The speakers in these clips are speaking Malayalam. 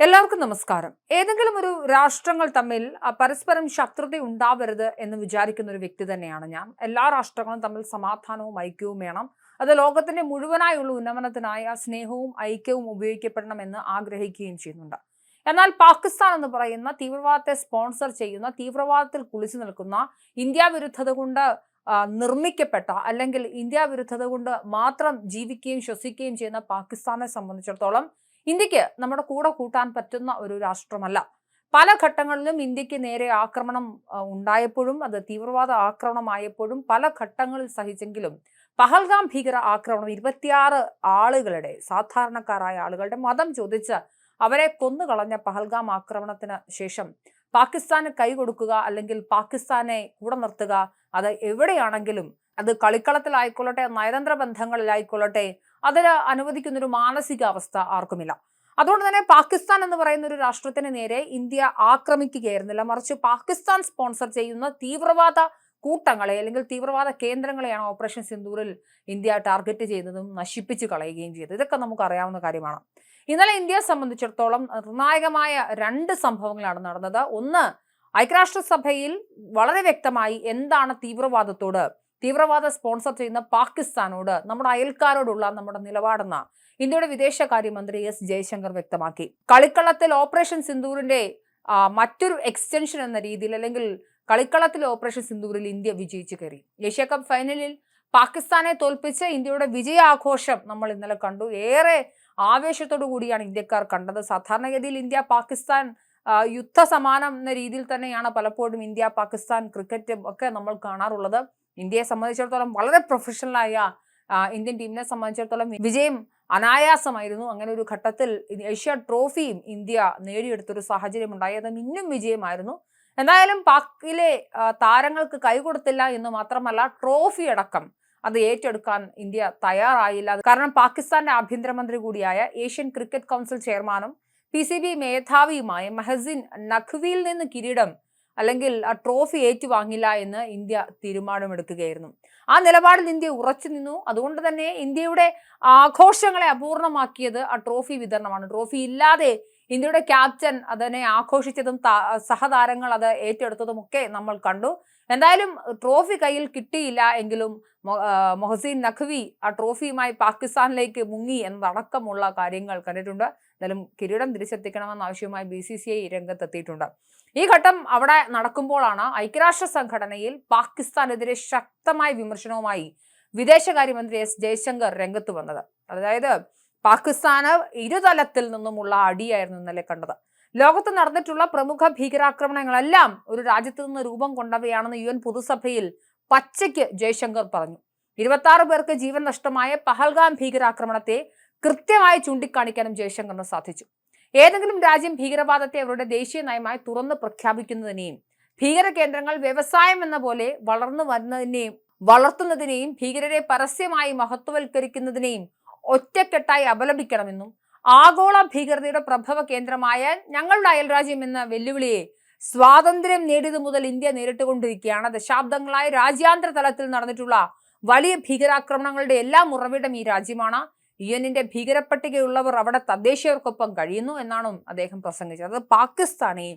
എല്ലാവർക്കും നമസ്കാരം. ഏതെങ്കിലും ഒരു രാഷ്ട്രങ്ങൾ തമ്മിൽ പരസ്പരം ശത്രുത ഉണ്ടാവരുത് എന്ന് വിചാരിക്കുന്ന ഒരു വ്യക്തി തന്നെയാണ് ഞാൻ. എല്ലാ രാഷ്ട്രങ്ങളും തമ്മിൽ സമാധാനവും ഐക്യവും വേണം. അത് ലോകത്തിന്റെ മുഴുവനായുള്ള ഉന്നമനത്തിനായി ആ സ്നേഹവും ഐക്യവും ഉപയോഗിക്കപ്പെടണം എന്ന് ആഗ്രഹിക്കുകയും ചെയ്യുന്നുണ്ട്. എന്നാൽ പാകിസ്ഥാൻ എന്ന് പറയുന്ന തീവ്രവാദത്തെ സ്പോൺസർ ചെയ്യുന്ന തീവ്രവാദത്തിൽ കുളിച്ചു നിൽക്കുന്ന ഇന്ത്യ വിരുദ്ധത കൊണ്ട് നിർമ്മിക്കപ്പെട്ട അല്ലെങ്കിൽ ഇന്ത്യ വിരുദ്ധത കൊണ്ട് മാത്രം ജീവിക്കുകയും ശ്വസിക്കുകയും ചെയ്യുന്ന പാകിസ്ഥാനെ സംബന്ധിച്ചിടത്തോളം ഇന്ത്യയ്ക്ക് നമ്മുടെ കൂടെ കൂട്ടാൻ പറ്റുന്ന ഒരു രാഷ്ട്രമല്ല. പല ഘട്ടങ്ങളിലും ഇന്ത്യയ്ക്ക് നേരെ ആക്രമണം ഉണ്ടായപ്പോഴും അത് തീവ്രവാദ ആക്രമണമായപ്പോഴും പല ഘട്ടങ്ങളിൽ സഹിച്ചെങ്കിലും പഹൽഗാം ഭീകര ആക്രമണം ഇരുപത്തിയാറ് ആളുകളുടെ സാധാരണക്കാരായ ആളുകളുടെ മതം ചോദിച്ച് അവരെ കൊന്നുകളഞ്ഞ പഹൽഗാം ആക്രമണത്തിന് ശേഷം പാകിസ്ഥാന് കൈകൊടുക്കുക അല്ലെങ്കിൽ പാകിസ്ഥാനെ കൂടെ നിർത്തുക അത് എവിടെയാണെങ്കിലും അത് കളിക്കളത്തിലായിക്കൊള്ളട്ടെ നയതന്ത്ര ബന്ധങ്ങളിലായിക്കൊള്ളട്ടെ അതിന് അനുവദിക്കുന്നൊരു മാനസികാവസ്ഥ ആർക്കുമില്ല. അതുകൊണ്ട് തന്നെ പാകിസ്ഥാൻ എന്ന് പറയുന്ന ഒരു രാഷ്ട്രത്തിന് നേരെ ഇന്ത്യ ആക്രമിക്കുകയായിരുന്നില്ല. മറിച്ച് പാകിസ്ഥാൻ സ്പോൺസർ ചെയ്യുന്ന തീവ്രവാദ കൂട്ടങ്ങളെ അല്ലെങ്കിൽ തീവ്രവാദ കേന്ദ്രങ്ങളെയാണ് ഓപ്പറേഷൻ സിന്ദൂറിൽ ഇന്ത്യ ടാർഗറ്റ് ചെയ്തതും നശിപ്പിച്ചു കളയുകയും ചെയ്തത്. ഇതൊക്കെ നമുക്ക് അറിയാവുന്ന കാര്യമാണ്. ഇന്നലെ ഇന്ത്യയെ സംബന്ധിച്ചിടത്തോളം നിർണായകമായ രണ്ട് സംഭവങ്ങളാണ് നടന്നത്. ഒന്ന് ഐക്യരാഷ്ട്രസഭയിൽ വളരെ വ്യക്തമായി എന്താണ് തീവ്രവാദത്തോട് തീവ്രവാദ സ്പോൺസർ ചെയ്യുന്ന പാകിസ്ഥാനോട് നമ്മുടെ അയൽക്കാരോടുള്ള നമ്മുടെ നിലപാടെന്ന ഇന്ത്യയുടെ വിദേശകാര്യമന്ത്രി എസ് ജയശങ്കർ വ്യക്തമാക്കി. കളിക്കളത്തിൽ ഓപ്പറേഷൻ സിന്ദൂറിന്റെ മറ്റൊരു എക്സ്റ്റൻഷൻ എന്ന രീതിയിൽ അല്ലെങ്കിൽ കളിക്കളത്തിൽ ഓപ്പറേഷൻ സിന്ദൂറിൽ ഇന്ത്യ വിജയിച്ചു കയറി. ഏഷ്യ കപ്പ് ഫൈനലിൽ പാകിസ്ഥാനെ തോൽപ്പിച്ച് ഇന്ത്യയുടെ വിജയാഘോഷം നമ്മൾ ഇന്നലെ കണ്ടു. ഏറെ ആവേശത്തോടു കൂടിയാണ് ഇന്ത്യക്കാർ കണ്ടത്. സാധാരണഗതിയിൽ ഇന്ത്യ പാകിസ്ഥാൻ യുദ്ധ സമാനം എന്ന രീതിയിൽ തന്നെയാണ് പലപ്പോഴും ഇന്ത്യ പാകിസ്ഥാൻ ക്രിക്കറ്റ് ഒക്കെ നമ്മൾ കാണാറുള്ളത്. ഇന്ത്യയെ സംബന്ധിച്ചിടത്തോളം വളരെ പ്രൊഫഷണലായ ഇന്ത്യൻ ടീമിനെ സംബന്ധിച്ചിടത്തോളം വിജയം അനായാസമായിരുന്നു. അങ്ങനെ ഒരു ഘട്ടത്തിൽ ഏഷ്യ ട്രോഫിയും ഇന്ത്യ നേടിയെടുത്തൊരു സാഹചര്യം ഉണ്ടായി. അത് ഇന്നും വിജയമായിരുന്നു. എന്തായാലും പാക്കിലെ താരങ്ങൾക്ക് കൈകൊടുത്തില്ല എന്ന് മാത്രമല്ല ട്രോഫി അടക്കം അത് ഏറ്റെടുക്കാൻ ഇന്ത്യ തയ്യാറായില്ല. കാരണം പാകിസ്ഥാന്റെ ആഭ്യന്തരമന്ത്രി കൂടിയായ ഏഷ്യൻ ക്രിക്കറ്റ് കൗൺസിൽ ചെയർമാനും പി സി ബി മേധാവിയുമായ മെഹസിൻ നഖ്വിയിൽ നിന്ന് കിരീടം അല്ലെങ്കിൽ ആ ട്രോഫി ഏറ്റുവാങ്ങില്ല എന്ന് ഇന്ത്യ തീരുമാനമെടുക്കുകയായിരുന്നു. ആ നിലപാടിൽ ഇന്ത്യ ഉറച്ചു നിന്നു. അതുകൊണ്ട് തന്നെ ഇന്ത്യയുടെ ആഘോഷങ്ങളെ അപൂർണമാക്കിയത് ആ ട്രോഫി വിതരണമാണ്. ട്രോഫി ഇല്ലാതെ ഇന്ത്യയുടെ ക്യാപ്റ്റൻ അതിനെ ആഘോഷിച്ചതും സഹതാരങ്ങൾ അത് ഏറ്റെടുത്തതും ഒക്കെ നമ്മൾ കണ്ടു. എന്തായാലും ട്രോഫി കയ്യിൽ കിട്ടിയില്ല എങ്കിലും മൊഹസീൻ നഖ്വി ആ ട്രോഫിയുമായി പാകിസ്ഥാനിലേക്ക് മുങ്ങി എന്നതടക്കമുള്ള കാര്യങ്ങൾ കണ്ടിട്ടുണ്ട്. എന്തായാലും കിരീടം തിരിച്ചെത്തിക്കണമെന്ന ആവശ്യവുമായി ബി സി സി ഐ രംഗത്തെത്തിയിട്ടുണ്ട്. ഈ ഘട്ടം അവിടെ നടക്കുമ്പോഴാണ് ഐക്യരാഷ്ട്ര സംഘടനയിൽ പാകിസ്ഥാനെതിരെ ശക്തമായ വിമർശനവുമായി വിദേശകാര്യമന്ത്രി എസ് ജയശങ്കർ രംഗത്ത് വന്നത്. അതായത് പാകിസ്ഥാന് ഇരുതലത്തിൽ നിന്നുമുള്ള അടിയായിരുന്നു ഇന്നലെ കണ്ടത്. ലോകത്ത് നടന്നിട്ടുള്ള പ്രമുഖ ഭീകരാക്രമണങ്ങളെല്ലാം ഒരു രാജ്യത്ത് നിന്ന് രൂപം കൊണ്ടവയാണെന്ന് യു എൻ പൊതുസഭയിൽ പച്ചയ്ക്ക് ജയശങ്കർ പറഞ്ഞു. ഇരുപത്തി പേർക്ക് ജീവൻ നഷ്ടമായ പഹൽഗാം ഭീകരാക്രമണത്തെ കൃത്യമായി ചൂണ്ടിക്കാണിക്കാനും ജയശങ്കറിന് സാധിച്ചു. ഏതെങ്കിലും രാജ്യം ഭീകരവാദത്തെ അവരുടെ ദേശീയ നയമായി തുറന്ന് പ്രഖ്യാപിക്കുന്നതിനെയും ഭീകര കേന്ദ്രങ്ങൾ വ്യവസായം എന്ന പോലെ വളർന്നു വരുന്നതിനെയും വളർത്തുന്നതിനെയും ഭീകരരെ പരസ്യമായി മഹത്വവൽക്കരിക്കുന്നതിനെയും ഒറ്റക്കെട്ടായി അപലപിക്കണമെന്നും ആഗോള ഭീകരതയുടെ പ്രഭവ കേന്ദ്രമായ ഞങ്ങളുടെ അയൽരാജ്യം എന്ന വെല്ലുവിളിയെ സ്വാതന്ത്ര്യം നേടിയതു മുതൽ ഇന്ത്യ നേരിട്ടുകൊണ്ടിരിക്കുകയാണ്. ദശാബ്ദങ്ങളായി രാജ്യാന്തര തലത്തിൽ നടന്നിട്ടുള്ള വലിയ ഭീകരാക്രമണങ്ങളുടെ എല്ലാം ഉറവിടം ഈ രാജ്യമാണ്. യു എന്നിന്റെ ഭീകരപ്പട്ടികയുള്ളവർ അവിടെ തദ്ദേശീയർക്കൊപ്പം കഴിയുന്നു എന്നാണ് അദ്ദേഹം പ്രസംഗിച്ചത്. അത് പാകിസ്ഥാനെ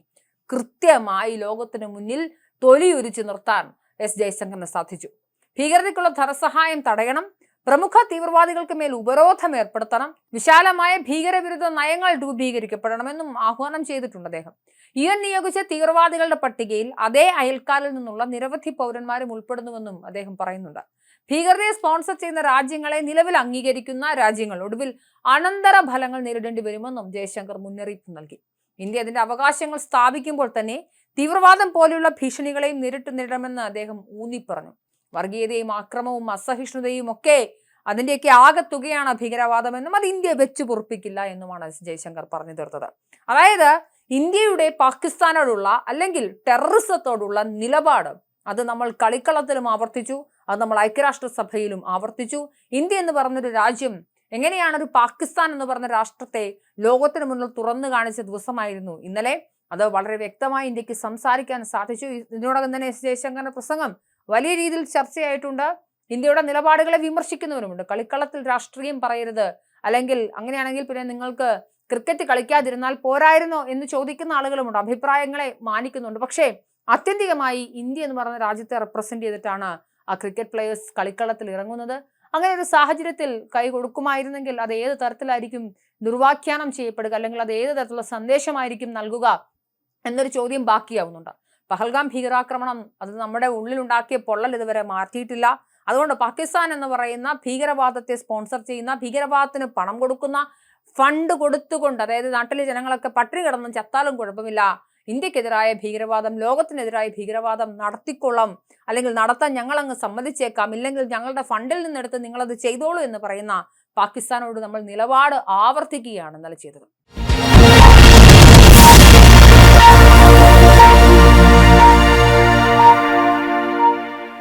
കൃത്യമായി ലോകത്തിന് മുന്നിൽ തൊലിയുരിച്ചു നിർത്താൻ എസ് ജയശങ്കറിന് സാധിച്ചു. ഭീകരതയ്ക്കുള്ള ധനസഹായം തടയണം പ്രമുഖ തീവ്രവാദികൾക്ക് മേൽ ഉപരോധം ഏർപ്പെടുത്തണം വിശാലമായ ഭീകരവിരുദ്ധ നയങ്ങൾ രൂപീകരിക്കപ്പെടണമെന്നും ആഹ്വാനം ചെയ്തിട്ടുണ്ട് അദ്ദേഹം. യു എൻ നിയോഗിച്ച തീവ്രവാദികളുടെ പട്ടികയിൽ അതേ അയൽക്കാരിൽ നിന്നുള്ള നിരവധി പൗരന്മാരും ഉൾപ്പെടുന്നുവെന്നും അദ്ദേഹം പറയുന്നുണ്ട്. ഭീകരതയെ സ്പോൺസർ ചെയ്യുന്ന രാജ്യങ്ങളെ നിലവിൽ അംഗീകരിക്കുന്ന രാജ്യങ്ങൾ. ഒടുവിൽ അനന്തര ഫലങ്ങൾ നേരിടേണ്ടി വരുമെന്നും ജയശങ്കർ മുന്നറിയിപ്പ് നൽകി. ഇന്ത്യ അതിന്റെ അവകാശങ്ങൾ സ്ഥാപിക്കുമ്പോൾ തന്നെ തീവ്രവാദം പോലെയുള്ള ഭീഷണികളെയും നേരിട്ട് നേരിടണമെന്ന് അദ്ദേഹം ഊന്നിപ്പറഞ്ഞു. വർഗീയതയും ആക്രമവും അസഹിഷ്ണുതയും ഒക്കെ അതിന്റെയൊക്കെ ആകത്തുകയാണ് ഭീകരവാദമെന്നും അത് ഇന്ത്യ വെച്ചു പൊറുപ്പിക്കില്ല എന്നുമാണ് ജയശങ്കർ പറഞ്ഞു തീർത്തത്. അതായത് ഇന്ത്യയുടെ പാകിസ്ഥാനോടുള്ള അല്ലെങ്കിൽ ടെററിസത്തോടുള്ള നിലപാട് അത് നമ്മൾ കളിക്കളത്തിലും ആവർത്തിച്ചു അത് നമ്മൾ ഐക്യരാഷ്ട്രസഭയിലും ആവർത്തിച്ചു. ഇന്ത്യ എന്ന് പറഞ്ഞൊരു രാജ്യം എങ്ങനെയാണ് ഒരു പാകിസ്ഥാൻ എന്ന് പറഞ്ഞ രാഷ്ട്രത്തെ ലോകത്തിന് മുന്നിൽ തുറന്നു കാണിച്ച ദിവസമായിരുന്നു ഇന്നലെ. അത് വളരെ വ്യക്തമായി ഇന്ത്യയ്ക്ക് സംസാരിക്കാൻ സാധിച്ചു. ഇതിനോടകം തന്നെ ജയശങ്കറിന്റെ പ്രസംഗം വലിയ രീതിയിൽ ചർച്ചയായിട്ടുണ്ട്. ഇന്ത്യയുടെ നിലപാടുകളെ വിമർശിക്കുന്നവരുമുണ്ട്. കളിക്കളത്തിൽ രാഷ്ട്രീയം പറയരുത്. അല്ലെങ്കിൽ അങ്ങനെയാണെങ്കിൽ പിന്നെ നിങ്ങൾക്ക് ക്രിക്കറ്റ് കളിക്കാതിരുന്നാൽ പോരായിരുന്നോ എന്ന് ചോദിക്കുന്ന ആളുകളുമുണ്ട്. അഭിപ്രായങ്ങളെ മാനിക്കുന്നുണ്ട്. പക്ഷേ ആത്യന്തികമായി ഇന്ത്യ എന്ന് പറയുന്ന രാജ്യത്തെ റെപ്രസെന്റ് ചെയ്തിട്ടാണ് ആ ക്രിക്കറ്റ് പ്ലെയേഴ്സ് കളിക്കളത്തിൽ ഇറങ്ങുന്നത്. അങ്ങനെ ഒരു സാഹചര്യത്തിൽ കൈ കൊടുക്കുമായിരുന്നെങ്കിൽ അത് ഏത് തരത്തിലായിരിക്കും ദുർവാഖ്യാനം ചെയ്യപ്പെടുക അല്ലെങ്കിൽ അത് ഏത് തരത്തിലുള്ള സന്ദേശമായിരിക്കും നൽകുക എന്നൊരു ചോദ്യം ബാക്കിയാവുന്നുണ്ട്. പഹൽഗാം ഭീകരാക്രമണം അത് നമ്മുടെ ഉള്ളിലുണ്ടാക്കിയ പൊള്ളൽ ഇതുവരെ മാറ്റിയിട്ടില്ല. അതുകൊണ്ട് പാകിസ്ഥാൻ എന്ന് പറയുന്ന ഭീകരവാദത്തെ സ്പോൺസർ ചെയ്യുന്ന ഭീകരവാദത്തിന് പണം കൊടുക്കുന്ന ഫണ്ട് കൊടുത്തുകൊണ്ട് അതായത് നാട്ടിലെ ജനങ്ങളൊക്കെ പട്ടിണി കിടന്നും ചത്താലും കുഴപ്പമില്ല ഇന്ത്യക്കെതിരായ ഭീകരവാദം ലോകത്തിനെതിരായ ഭീകരവാദം നടത്തിക്കൊള്ളാം. അല്ലെങ്കിൽ നടത്താൻ ഞങ്ങൾ അങ്ങ് സമ്മതിച്ചേക്കാം. ഇല്ലെങ്കിൽ ഞങ്ങളുടെ ഫണ്ടിൽ നിന്നെടുത്ത് നിങ്ങളത് ചെയ്തോളൂ എന്ന് പറയുന്ന പാകിസ്ഥാനോട് നമ്മൾ നിലപാട് ആവർത്തിക്കുകയാണ് ഇന്നലെ ചെയ്തത്.